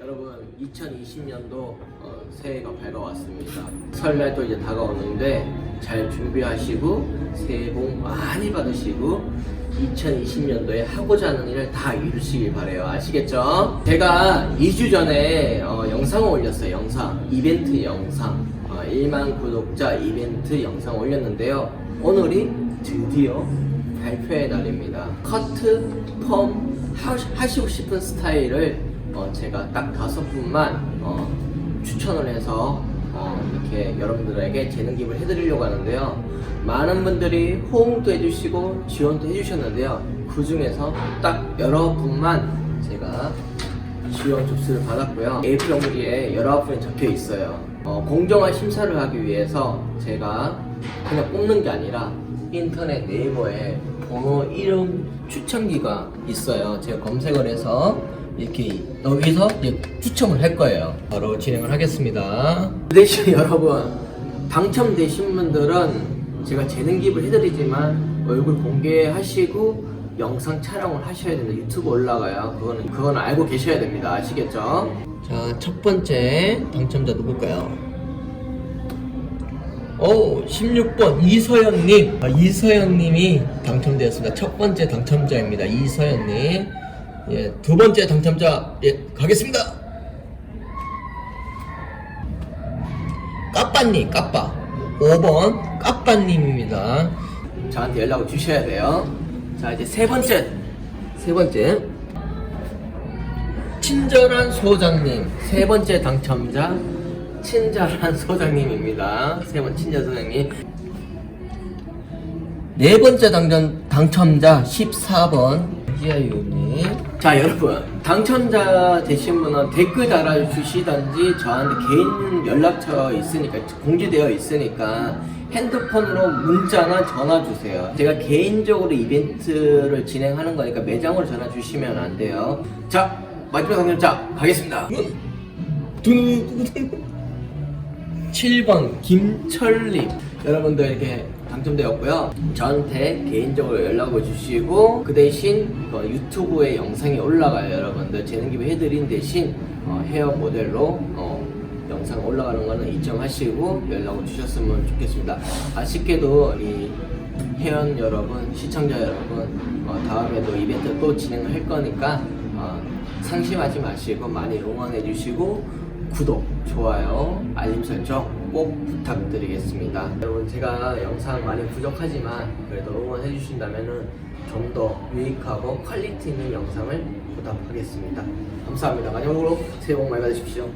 여러분 2020년도 어, 새해가 밝아왔습니다. 설날도 이제 다가오는데 잘 준비하시고 새해 복 많이 받으시고 2020년도에 하고자 하는 일을 다 이루시길 바래요. 아시겠죠? 제가 2주 전에 어, 영상을 올렸어요. 영상 이벤트 영상 어, 1만 구독자 이벤트 영상 올렸는데요. 오늘이 드디어 발표의 날입니다. 커트, 펌 하- 하시고 싶은 스타일을 어, 제가 딱 다섯 분만 어, 추천을 해서 어, 이렇게 여러분들에게 재능 기부를 해드리려고 하는데요. 많은 분들이 호응도 해주시고 지원도 해주셨는데요. 그 중에서 딱 여러분만 제가 지원 접수를 받았고요. A4 용지에 여러 분이 적혀 있어요. 어, 공정한 심사를 하기 위해서 제가 그냥 뽑는 게 아니라 인터넷 네이버에 번호 이름 추천기가 있어요. 제가 검색을 해서 이렇게 여기서 이제 추첨을 할 거예요. 바로 진행을 하겠습니다. 그 대신 여러분 당첨되신 분들은 제가 재능 기부를 해드리지만 얼굴 공개하시고 영상 촬영을 하셔야 된다. 유튜브 올라가요. 그거는 그건 알고 계셔야 됩니다. 아시겠죠? 자, 첫 번째 당첨자 누굴까요? 오, 16번 이서연님. 아, 이서연님이 당첨되었습니다. 첫 번째 당첨자입니다. 이서연님. 예, 두 번째 당첨자 예, 가겠습니다. 까빠님, 까빠. 5번 까빠님입니다. 저한테 연락을 주셔야 돼요. 자, 이제 세 번째. 세 번째. 친절한 소장님. 세 번째 당첨자. 친절한 소장님입니다. 세 번 친절 소장님. 네 번째 당첨, 당첨자 14번 희아유님. 자 여러분 당첨자 되신 분은 댓글 달아주시던지 저한테 개인 연락처 있으니까 공지되어 있으니까 핸드폰으로 문자나 전화 주세요. 제가 개인적으로 이벤트를 진행하는 거니까 매장으로 전화 주시면 안 돼요. 자 마지막 당첨자 가겠습니다. 7번 김철림. 여러분들 이렇게 당첨되었고요. 저한테 개인적으로 연락을 주시고 그 대신 어, 유튜브에 영상이 올라가요 여러분들. 재능 기부 해드린 대신 어, 헤어 모델로 어, 영상 올라가는 거는 이점하시고 연락을 주셨으면 좋겠습니다. 아쉽게도 이 회원 여러분 시청자 여러분 어, 다음에도 이벤트 또 진행을 할 거니까 어, 상심하지 마시고 많이 응원해 주시고 구독, 좋아요, 알림 설정 꼭 부탁드리겠습니다. 여러분 제가 영상 많이 부족하지만 그래도 응원해 주신다면은 좀더 유익하고 퀄리티 있는 영상을 보답하겠습니다. 감사합니다. 마지막으로 새해 복 많이 받으십시오.